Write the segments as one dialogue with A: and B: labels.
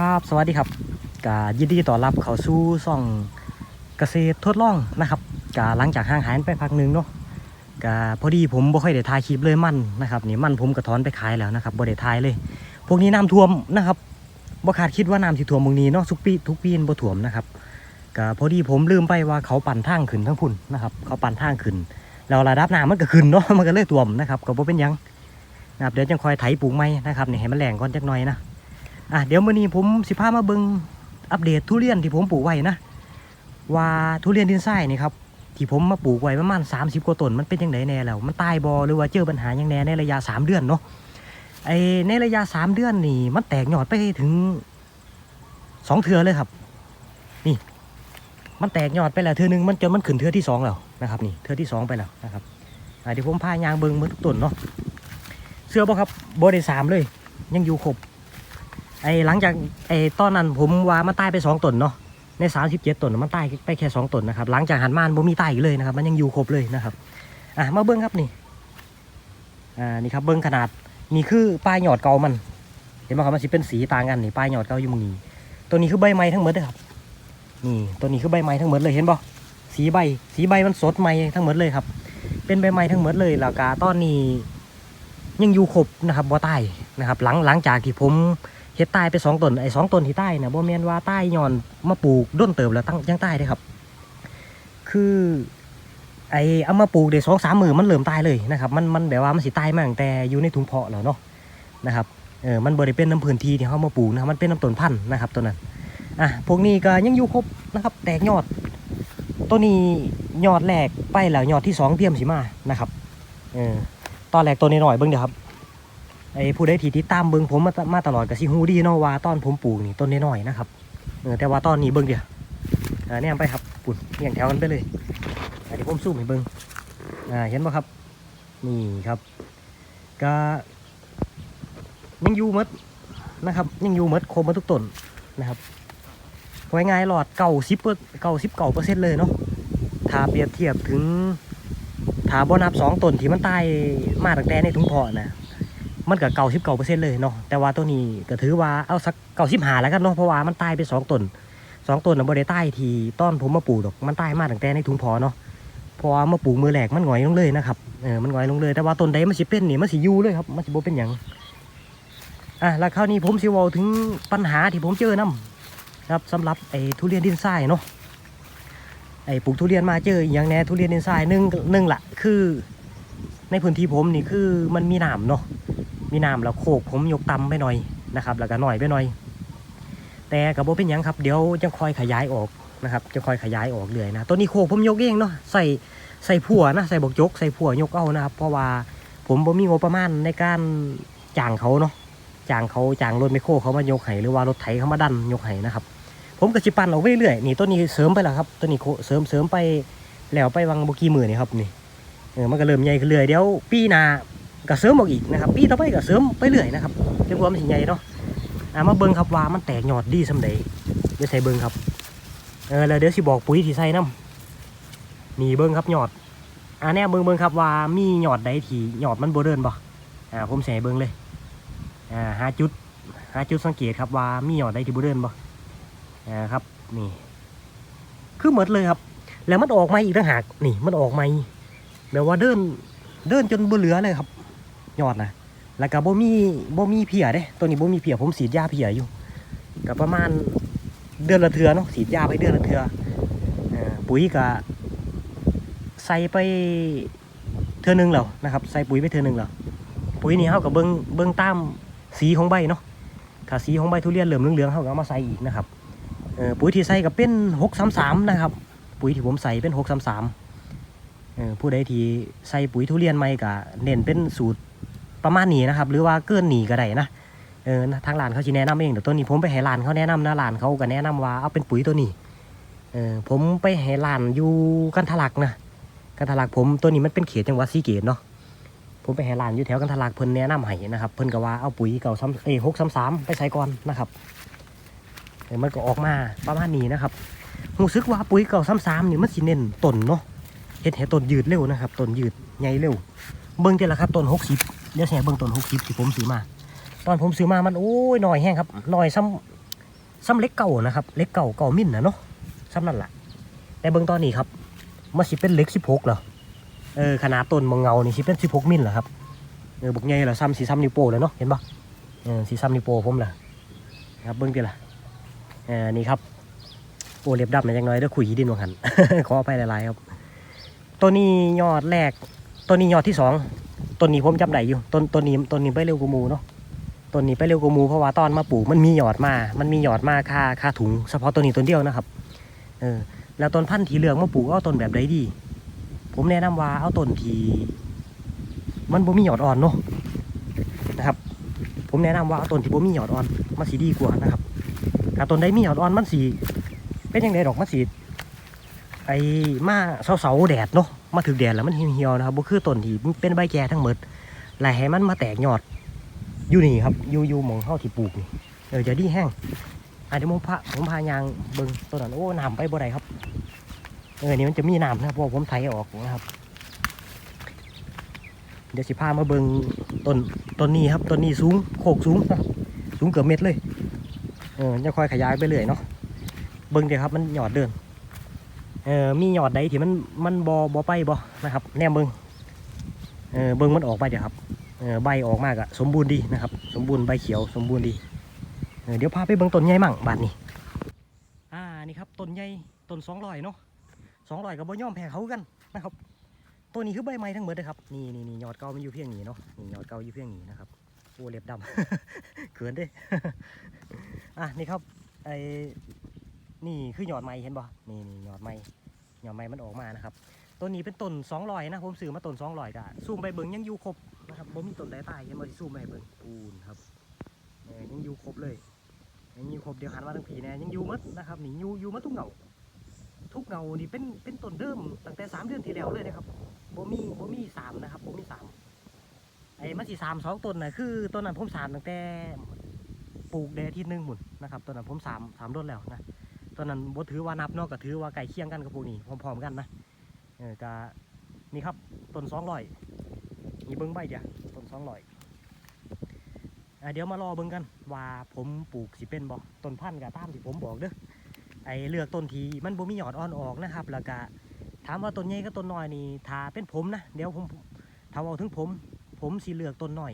A: ครับสวัสดีครับกายินดีต้อนรับเข้าสู่ช่องเกษตรทดลองนะครับกาหลังจากห่างหายไปพักหนึ่งเนาะกาพอดีผมบ่ค่อยได้ถ่ายคลิปเลยมั่นนะครับนี่มั่นผมกระถอนไปขายแล้วนะครับบ่ได้ถ่ายเลย พวกนี้น้ำท่วมนะครับบ่คาดคิดว่าน้ำสิท่วมเมืองนี้เนาะทุกปีทุกปีนบ่ท่วมนะครับกาพอดีผมลืมไปว่าเขาปั่นทางขึ้นทั้งพุ่นนะครับ เขาปั่นทางขึ้นแล้วระดับน้ำมันก็ขึ้นเนาะมันก็เลยท่วมนะครับก็บ่เป็นยังนะครับเดี๋ยวจังคอยไถปลูกไม้นะครับนี่ให้มันแรงก่อนจักหน่อยนะ อะเดี๋ยวมื้อนี้ผมสิพามาเบิ่งอัปเดตทุเรียนที่ผมปลูกไว้นะว่าทุเรียนดินทรายนี่ครับที่ผมมาปลูกไว้ประมาณ 30 กว่าต้นมันเป็นยังไงแน่แล้ว มันตายบอหรือว่าเจอปัญหายังแน่ในระยะ 3 เดือนเนาะไอในระยะ 3 เดือนนี่มันแตกยอดไปถึงสองเทือเลยครับ นี่ มันแตกยอดไปแล้วเทือหนึงมันจนมันขึ้นเทือที่สองแล้วนะครับนี่เทือที่สองไปแล้วนะครับเดี๋ยวผมพายางเบิ่งมือทุกต้นเนาะเสื้อบ่ครับบ่ได้สามเลย ยังอยู่ครบ ไอ้หลังจากไอ้ตอนนั้นผมว่ามันตายไปสองตนเนาะในสามสิบเจ็ดตนน่ะมันตายไปแค่สองตนนะครับ หลังจากหันมานบ่มีตายอีกเลยนะครับ มันยังอยู่ครบเลยนะครับอะมาเบิ้งครับนี่อ่านี่ครับเบิ้งขนาดนี่คือปลายหยอดเก่ามัน เห็นไหมครับมันสิเป็นสีต่างกันนี่ปลายหยอดเก่าอยู่มึงนี้ตัวนี้คือใบไม้ทั้งหมดเลยครับนี่ตัวนี้คือใบไม้ทั้งหมดเลยเห็นบ่สีใบ สีใบมันสดใหม่ทั้งหมดเลยครับ เป็นใบไม้ทั้งหมดเลยแล้วก็ตอนนี้ยังอยู่ครบนะครับบ่ตายนะครับ หลังหลังจากที่ผม เฮ็ดใต้ไปสองต้นไอ้สองต้นที่ใต้เนี่ยบ่แม่นว่าใต้ย้อนมาปลูกด้นเติบแล้วตั้งยังใต้ได้ครับ คือไอ้เอามาปลูกได้สองสามมือมันเริ่มตายเลยนะครับ มันมันแบบว่ามันสิตายมาตั้งแต่อยู่ในถุงเพาะแล้วเนาะนะครับเออมันบ่ได้เป็นน้ำพื้นที่ที่เขามาปลูกนะครับมันเป็นน้ำต้นพันธุ์นะครับตัวนั้นอะพวกนี้ก็ยังอยู่ครบนะครับ แตกยอด ตัวนี้ยอดแรกไปแล้วยอดที่สองเตรียมสิมานะครับเออตอนแรกตัวนี้หน่อยๆเบิ่งเดี๋ยวครับ ไอ้ผู้ใดที่ติดตามเบิ่งผมมาตมาตลอดก็สิฮู้ดีเนาะว่าตอนผมปลูกนี่ต้นน้อยๆนะครับเออแต่ว่าตอนนี้เบิ่งเดียวอ่าเนี่ยไปครับปุ่นเรียงแถวกันไปเลยอ่าเดี๋ยวผมซูมให้เบิ่งอ่าเห็นบ่ครับนี่ครับก็ยังอยู่มดนะครับยังอยู่มดครบหมดทุกต้นนะครับไว้ง่ายๆหลอดเก่าสิบเก่าสิบเก่าเปอร์เซ็นต์เลยเนาะถ้าเปรียบเทียบถึงถ้าบ่นับสองต้นที่มันตายมาตั้งแต่ในถุงพาะนะ มันก็เก่าสิบเก่าเปอร์เซ็นต์เลยเนาะแต่ว่าตัวนี้ก็ถือว่าเอาสักเก่าสิบหาแล้วกันเนาะเพราะว่ามันตายไปสองต้นสองต้นน่ะบ่ได้ตายทีต้นผมมาปลูกดอกมันตายมาตั้งแต่ในถุงพอเนาะพราะว่ามาปลูกมือแหลกมันหงอยลงเลยนะครับเออมันหงอยลงเลย แต่ว่าต้นใดมันสิเป็นนี่มันสิยูเลยครับมันสิบ่เป็นหยังอะแล้วคราวนี้ผมสิว้าถึงปัญหาที่ผมเจอนํครับสำหรับไอ้ทุเรียนดินทรายเนาะไอ้ปลูกทุเรียนมาเจออย่างแน่ทุเรียนดินทรายหนึ่งหนึ่งละคือ ในพื้นที่ผมนี่คือมันมีน้ำเนาะ มีน้ำแล้วโคกผมยกต่ำไปหน่อยนะครับแล้วก็หน่อยไปหน่อย แต่กับโบเป็นยังครับเดี๋ยวจะคอยขยายออกนะครับจะคอยขยายออกเรื่อยนะตัวนี้โคกผมยกเองเนาะใส่ใส่ผัวนะใส่บกยกใส่ผัวยกเอานะครับเพราะว่าผมบ่มีงบประมาณในการจ้างเขาเนาะจ้างเขาจ้างรถไมโครเขามายกไห้หรือว่ารถไถเขามาดันยกไห้นะครับ ผมก็จิปันออกไปเรื่อยนี่ตัวนี้เสริมไปแล้วครับตัวนี้โคเสริมเสริมไปแล้วไปวังบกี้มือนี่ครับนี่เออมันก็เริ่มใหญ่ขึ้นเรื่อยเดี๋ยวปีหน้า ก็เสริมออกอีกนะครับ ปีต่อไปก็เสริมไปเรื่อยนะครับจนกว่ามันสิใหญ่เนาะอ่ามาเบิ่งครับว่ามันแตกยอดดีสำใดเดี๋ยวใส่เบิ่งครับเออแล้วเดี๋ยวสิบอกปุ๋ยที่ใส่น้ำนี่เบิ่งครับยอดอ่าแน่เบิ่งเบิ่งครับว่ามีหยอดใดที่ยอดมันโบเดินบ่อ่าผมใส่เบิ่งเลยอ่าหาจุดหาจุดสังเกตครับว่ามีหยอดใดที่โบเดินบ่อ่าครับนี่ คือหมดเลยครับ แล้วมันออกมาอีกต่างหากนี่มันออกมาแบบว่าเดินเดินจนบเหลือเลยครับ ยอดนะแล้วก็บ่มีบ่มีเพียเด้ ตัวนี้บ่มีเพียผมสีดยาเพียอยู่ก็ประมาณเดือนละเทือเนาะสีดยาไปเดือนละเทือเอ่อปุ๋ยก็ใส่ไปเทือหนึงแล้วนะครับ ใส่ปุ๋ยไปเทือหนึงแล้วปุ๋ยนี่เฮาก็เบิ่งเบิ่งตามสีของใบเนาะถ้าสีของใบทุเรียนเหลืองเหลืองเฮาก็เอามาใส่อีกนะครับปุ๋ยที่ใส่ก็เป็น633นะครับ ปุ๋ยที่ผมใส่เป็น633เออผู้ใดที่ใส่ปุ๋ยทุเรียนใหม่ก็เน้นเป็นสูตร ประมาณนี้นะครับ หรือว่าเกินหนีก็ได้นะเออทางร้านเขาชี้แนะนำเองเดี๋ยวตัวนี้ผมไปให้ร้านเขาแนะนำนะร้านเขาก็แนะนำว่าเอาเป็นปุ๋ยตัวนี้เออผมไปให้ร้านอยู่กันทลักนะกันทลักผมตัวนี้มันเป็นเขตจังหวัดศรีเกตเนาะผมไปให้ร้านอยู่แถวกันทลักเพิ่นแนะนำให้นะครับ เพิ่นก็ว่าเอาปุ๋ยเก่าซ้ำเอ้หกซ้ำสามไปใส่ก่อนนะครับเออมันก็ออกมาประมาณนี้นะครับรู้สึกว่าปุ๋ยเก่าซ้ำสามนี่มันสิเน้นต้นเนาะเฮ็ดให้ต้นยืดเร็วนะครับต้นยืดใหญ่เร็วเบิ่งเจละครับต้นหกสิบ เดี๋ยวแชร์เบิ่งต้นหกสิบที่ผมซื้อมา ตอนผมซื้อมามันโอ้ยหน่อยแห้งครับหน่อยซ้ำซ้ำเล็กเก่านะครับเล็กเก่าเก่ามินนะเนาะซ้ำนั่นแหละแต่เบื้องตอนนี้ครับมันสิเป็นเล็กสิบหกเหรอเออขนาดต้นมงเงานี่สิเป็นสิบหกมิลเหรอครับเออบุกใหญ่เหรอซ้ำสีซ้ำนิโปเลยเนาะเห็นปะเออสีซ้ำนิโปผมเหรอครับเบื้องเดียวละเออนี่ครับโอเล็บดำนะยังน้อยเด้อขุยดินวังหันขอไปหลายๆครับ ตัวนี้ยอดแรก ตัวนี้ยอดที่สอง ต้นนี้ผมจำได้อยู่ต้นต้นนี้ต้นนี้ไปเร็วกว่าหมูเนาะต้นนี้ไปเร็วกว่าหมูเพราะว่าตอนมาปลูกมันมีหยอดมา มันมีหยอดมาค่าค่าถุงเฉพาะต้นนี้ต้นเดียวนะครับเออแล้วต้นพันธุ์ที่เหลืองมาปลูกเอาต้นแบบใดดี ผมแนะนำว่าเอาต้นที่มันบ่มีหยอดอ่อนเนาะนะครับ ผมแนะนำว่าเอาต้นที่บ่มีหยอดอ่อนมันสีดีกว่านะครับถ้าต้นใดมีหยอดอ่อนมันสีเป็นยังไงดอกมันสีไอ้มาเสาๆแดดเนาะ มาถึกแดดแล้วมันเหี่ยวๆนะครับบ่คือต้นที่เป็นใบแก่ทั้งหมดแล้วให้มันมาแตกยอดอยู่นี่ครับอยู่อยู่หมองเข้าที่ปลูกนี่เออจะดีแห้งอะเดี๋ยวผมพาผมพายางเบิ่งต้นนั้นโอ้น้ำไปบ่ได้ครับเออนี่มันจะมีน้ำนะครับเพราะผมไถออกนะครับ เดี๋ยวสิพามาเบิ่งต้นต้นนี้ครับต้นนี้สูงโคกสูงนะครับสูงเกือบเม็ดเลยเออจะค่อยขยายไปเรื่อยเนาะเบิ่งเดี๋ยวครับมันหยอดเดิน เออมีหยอดใดที่มันมันบอบอไปบอนะครับ แนมเบิงเออเบิงมันออกไปเดี๋ยวครับเออใบออกมากอะสมบูรณ์ดีนะครับ สมบูรณ์ใบเขียวสมบูรณ์ดีเออเดี๋ยวพาไปเบิงต้นใหญ่มั่งบาดนี้อ่านี่ครับต้นใหญ่ต้นสองร้อยเนาะสองร้อยกับบ่ย่อมแพ้เขากันนะครับตัวนี้คือใบไม้ทั้งหมดเลยครับนี่นี่นี่ยอดเก่ามันอยู่เพียงนี้เนาะนี่ยอดเก่าอยู่เพียงนี้นะครับโอ้เล็บดำเขินเด้อะนี่ครับไอ นี่คือยอดไม้เห็นบ่นี่นี่ยอดไม้ยอดไม้มันออกมานะครับต้นนี้เป็นต้นสองร้อยนะผมซื้อมาต้นสองร้อยกะซูมไปเบิ่งยังอยู่ครบนะครับบ่มีต้นใดตายยังบ่ได้ซูมไปให้เบิ่งปูนครับเออยังอยู่ครบเลยยังอยู่ครบเดี๋ยวหันมาทางผีแน่ยังอยู่หมดนะครับนี่อยู่อยู่หมดทุกเงาทุกเงานี่เป็นเป็นต้นเดิมตั้งแต่สามเดือนที่แล้วเลยนะครับบ่มีบ่มีสามนะครับบ่มีสามไอ้มันสิสามสองต้นน่ะคือต้นนั้นผมสามตั้งแต่ปลูกแดดที่หนึ่งหมุนนะครับต้นนั้นผมสามสามต้นแล้วนะ ต้นนั้นบ่ถือว่านับเนาะก็ถือว่าใกล้เคียงกันกับพวกนี้พร้อมๆกันนะเออกะนี่ครับต้นสองร้อยนี่เบิ้งใบเดียวต้นสองร้อยอะเดี๋ยวมารอเบิ้งกันว่าผมปลูกสิเป็นบ่ต้นพันธุ์กับตามที่ผมบอกเด้อไอเลือกต้นทีมันบ่มีหยอดอ่อนออกนะครับแล้วก็ถามว่าต้นใหญ่กับต้นน้อยนี่ถ้าเป็นผมนะเดี๋ยวผมถ้าเอาถึงผม ผมสิเลือกต้นน้อย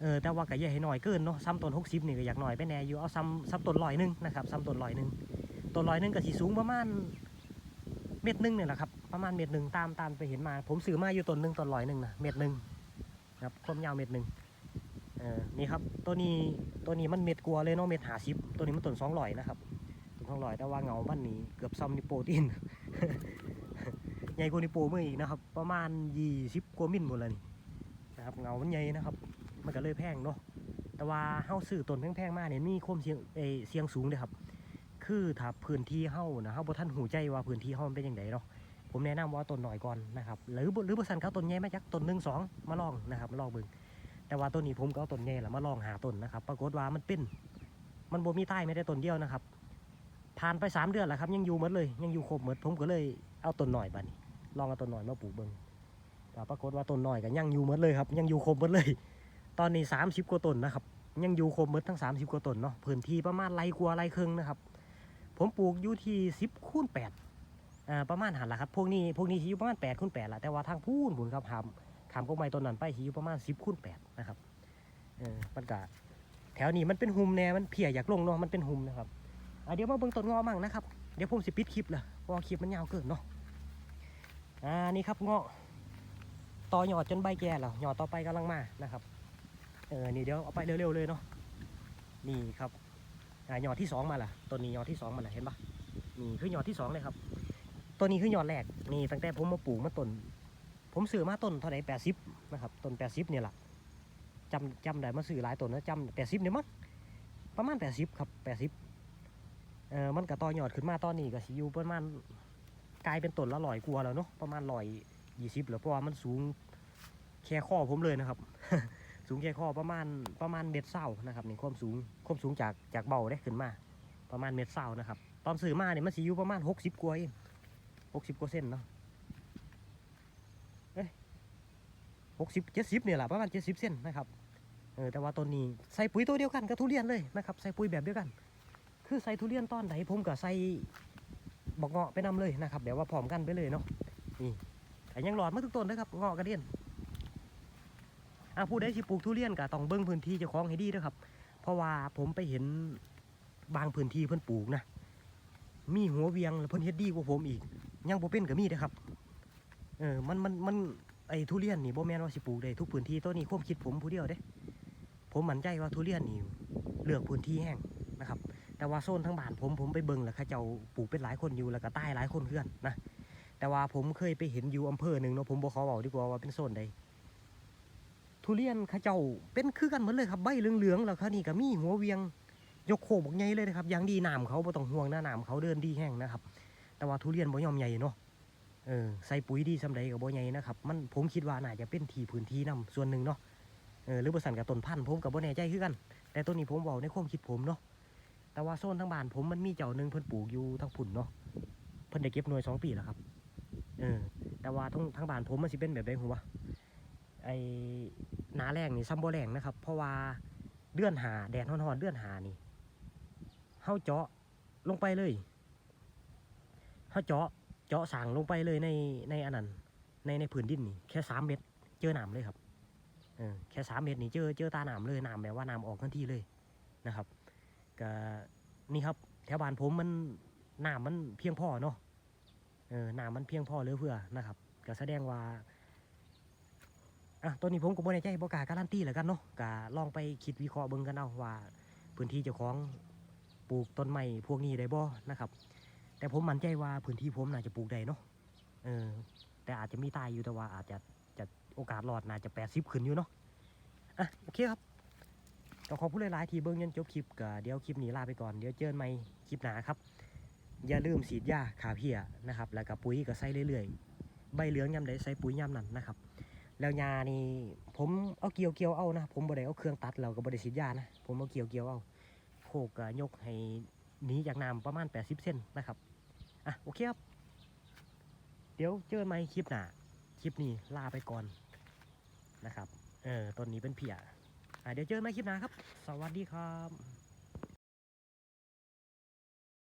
A: เออแต่ว่าก็อย่ให้หน้อยเกินเนาะซ้ำต้นหกสิบนี่ก็อยากหน้อยไปแน่อยู่เอาซ้ำซ้ำต้นร้อยหนึงนะครับซ้ำต้นร้อยหนึงต้นร้อยหนึงก็สิสูงประมาณเม็ดหนึ่งเนี่ยแหละครับประมาณเม็ดหนึ่งตามตามไปเห็นมา ผมซื้อมาอยู่ต้นหนึ่งต้นลอยหนึ่งนะเม็ดหนึ่งครับความยาวเม็ดหนึ่งเออนี่ครับตัวนี้ตัวนี้มันเม็ดกลัวเลยเนาะเม็ดหาซิบตัวนี้มันต้นสองลอยนะครับต้นสองลอยแต่ว่าเงาบ้านนี้เกือบซ้ำนิโปรตีนใหญ่กว่านิโปรเมื่ออีกนะครับ ประมาณยี่สิบกว่ามิลหมดเลยนี่ นะครับเงามันใหญ่นะครับ มันก็เลยแพงเนาะแต่ว่าเฮาซื้อต้นแพงๆมาเนี่ยมีความเสี่ยงเอเสี่ยงสูงเลยครับ คือถ้าพื้นที่เฮานะเฮาบ่ทันหูใจว่าพื้นที่เฮามันเป็นจังไดเนาะผมแนะนำว่าต้นหน่อยก่อนนะครับหรือหรือบ่ซั่นเขาต้นใหญ่มาจากต้นหนึ่งสองมาลองนะครับมาลองเบิ่งแต่ว่าต้นนี้ผมก็เอาต้นใหญ่ละมาลองหาต้นนะครับปรากฏว่ามันเป็น มันบ่มีใต้ไม่ได้ต้นเดียวนะครับผ่านไปสามเดือนแล้วครับยังอยู่หมดเลยยังอยู่ครบหมดผมก็เลยเอาต้นหน่อยบัดนี้ลองเอาต้นหน่อยมาปลูกเบิ่ง แต่ปรากฏว่าต้นหน่อยก็ยังอยู่หมดเลยครับ ยังอยู่ครบหมดเลย ตอนนี้ 30 กว่าต้นนะครับ ยังอยู่ครบหมดทั้ง 30 กว่าต้นเนาะพื้นที่ประมาณไรกว่าไรครึ่งนะครับ ผมปลูกอยู่ที่สิบคูณแปดอ่าประมาณหันละครับพวกนี้พวกนี้สิอยู่ประมาณแปดคูณแปดละแต่ว่าทางพูนผุนครับหามขามกกไม้ต้นนั้นไปสิอยู่ประมาณสิบคูณแปดนะครับเออมันกะแถวนี้มันเป็นหุมแน่มันเพียอยากลงเนาะมันเป็นหุมนะครับเดี๋ยวมาเบิ่งต้นงอมั่งนะครับเดี๋ยวผมสิปิดคลิปเลยเพราะคลิปมันยาวเกินเนาะอ่านี่ครับงอ ต่อยอดจนใบแก่แล้วยอดต่อไปกำลังมานะครับเออนี่เดี๋ยวเอาไปเร็วๆเลยเนาะนี่ครับอ่ายอดที่สองมาละตัวนี้ยอดที่สองมาละเห็นปะนี่คือยอดที่สองเลยครับตัวนี้คือยอดแรกนี่ตั้งแต่ผมมาปลูกมาต้นผมซื้อมาต้นเท่าไหร่แปดสิบนะครับต้นแปดสิบเนี่ยแหละจำจำได้มาซื้อหลายต้นนะจำแปดสิบเนี่ยมั้งประมาณแปดสิบครับแปดสิบเออมันก็ต่อยอดขึ้นมาตอนนี้ก็สิอยู่ประมาณกลายเป็นต้นละร้อยกว่าแล้วเนาะประมาณร้อย ยี่สิบหรือเพราะว่ามันสูงแค่ข้อผมเลยนะครับ สูงแค่ข้อประมาณประมาณเม็ดเศร้านะครับนี่ความสูงความสูงจากจากเบาได้ขึ้นมา ประมาณเม็ดเศร้านะครับ ตอนซื้อมาเนี่ยมันสีอยู่ประมาณหกสิบกว่าเองหกสิบกว่าเส้นเนาะเอ้ยหกสิบเจ็ดสิบเนี่ยแหละประมาณเจ็ดสิบเส้นนะครับเออแต่ว่าต้นนี้ใส่ปุ๋ยตัวเดียวกันกับทุเรียนเลยนะครับใส่ปุ๋ยแบบเดียวกัน คือใส่ทุเรียนต้อนไหนผมก็ใส่บอกเงาะไปนำเลยนะครับเดี๋ยวว่าพร้อมกันไปเลยเนาะนี่ แต่ยังหลอดมาทุกต้นนะครับเงาะกระเดียนอะผู้ใดที่ปลูกทุเรียนก็ต้องเบิ่งพื้นที่เจ้าของให้ดีด้วยครับ เพราะว่าผมไปเห็นบางพื้นที่เพิ่นปลูกนะมีหัวเวียงแล้วเพิ่นเฮ็ดดีกว่าผมอีก ยังบ่เป็นก็มีเด้อครับเออมันมันมันไอ้ทุเรียนนี่บ่แม่นว่าสิปลูกได้ทุกพื้นที่ตัวนี้ความคิดผมผู้เดียวเด้ ผมมั่นใจว่าทุเรียนนี่เลือกพื้นที่แห้งนะครับ แต่ว่าโซนทั้งบ้านผมผมไปเบิ่งแล้วเขาเจ้าปลูกเป็นหลายคนอยู่แล้วก็ใต้หลายคนเพื่อนนะ แต่ว่าผมเคยไปเห็นอยู่อำเภอหนึ่งเนาะผมบ่ขอบอกดีกว่าว่าเป็นโซนใดทุเรียนเขาเจ้าเป็นคือกันหมดเลยครับใบเหลืองๆแล้วเขานี่ก็มีหัวเวียง ยกโคบกใหญ่เลยนะครับอย่างดีหน้ำเขาบ่ต้องห่วงหนะน้ำเขาเดินดีแห้งนะครับ แต่ว่าทุเรียนบ่ยอมใหญ่เนาะเออใส่ปุ๋ยดีสำใดกับบ่ใหญ่นะครับมันผมคิดว่าน่าจะเป็นที่พื้นที่นํส่วนหนึ่งเนาะเออหรือบริษัทกับต้นพันธุ์ผมกับบ่แน่ใจคือกัน แต่ตัวนี้ผมบอกในความคิดผมเนาะแต่ว่าโซนทั้งบ้านผมมันมีเจ้าหนึ่งเพิ่นปลูกอยู่ทั้งพุ่นเนาะเพิ่นได้เก็บหน่วยสองปีแล้วครับ เออแต่ว่าทั้งทั้งบ้านผมมันสิเป็นแบบใดหัวะไอหนาแรงนี่ซ้ำบ่แรงนะครับ เพราะว่าเดือนหาแดดฮ้อนๆเดือนหานี่เฮาเจาะลงไปเลยเฮาเจาะเจาะสางลงไปเลยในในอันนั้นในในผืนดินนี่แค่สามเมตร เจอหนามเลยครับเออแค่สามเมตรนี่เจอเจอตาหนามเลยหนามแบบว่าหนามออกทันทีเลยนะครับก็นี่ครับแถวบ้านผมมันหนามมันเพียงพอเนาะ เออนามมันเพียงพอเหลือเพื่อนะครับก็แสดงว่าอะตัวนี้ผมก็บ่แน่ใจบ่กล้าการันตีแล้วกันเนาะก็ลองไปคิดวิเคราะห์เบิ่งกันเอาว่า พื้นที่เจ้าของปลูกต้นไม้พวกนี้ได้บ่นะครับ แต่ผมมั่นใจว่าพื้นที่ผมน่าจะปลูกได้เนาะเออ แต่อาจจะมีตายอยู่แต่ว่าอาจจะจะโอกาสรอดน่าจะแปดสิบขึ้นอยู่เนาะอะโอเคครับต้องขอบคุณหลายๆทีเบิ้งยันจบคลิปก็เดี๋ยวคลิปนี้ลาไปก่อนเดี๋ยวเจอกันใหม่คลิปหน้าครับ อย่าลืมฉีดยาขาเพียนะครับ แล้วก็ปุ๋ยก็ใส่เรื่อยๆ ใบเหลืองยำใดใส่ปุ๋ยยำนั้นนะครับ แล้วยานี่ผมเอาเกี่ยวเกี่ยวเอานะ ผมบ่ได้เอาเครื่องตัดแล้วก็บ่ได้ฉีดยานะ ผมเอาเกี่ยวเกี่ยวเอา โคกยกให้หนีจากน้ำประมาณ 80 เซนนะครับ อะโอเคครับ เดี๋ยวเจอกันใหม่คลิปหน้า คลิปนี้ลาไปก่อนนะครับ เออต้นนี้เป็นเพียอะเดี๋ยวเจอกันใหม่คลิปหน้าครับ สวัสดีครับ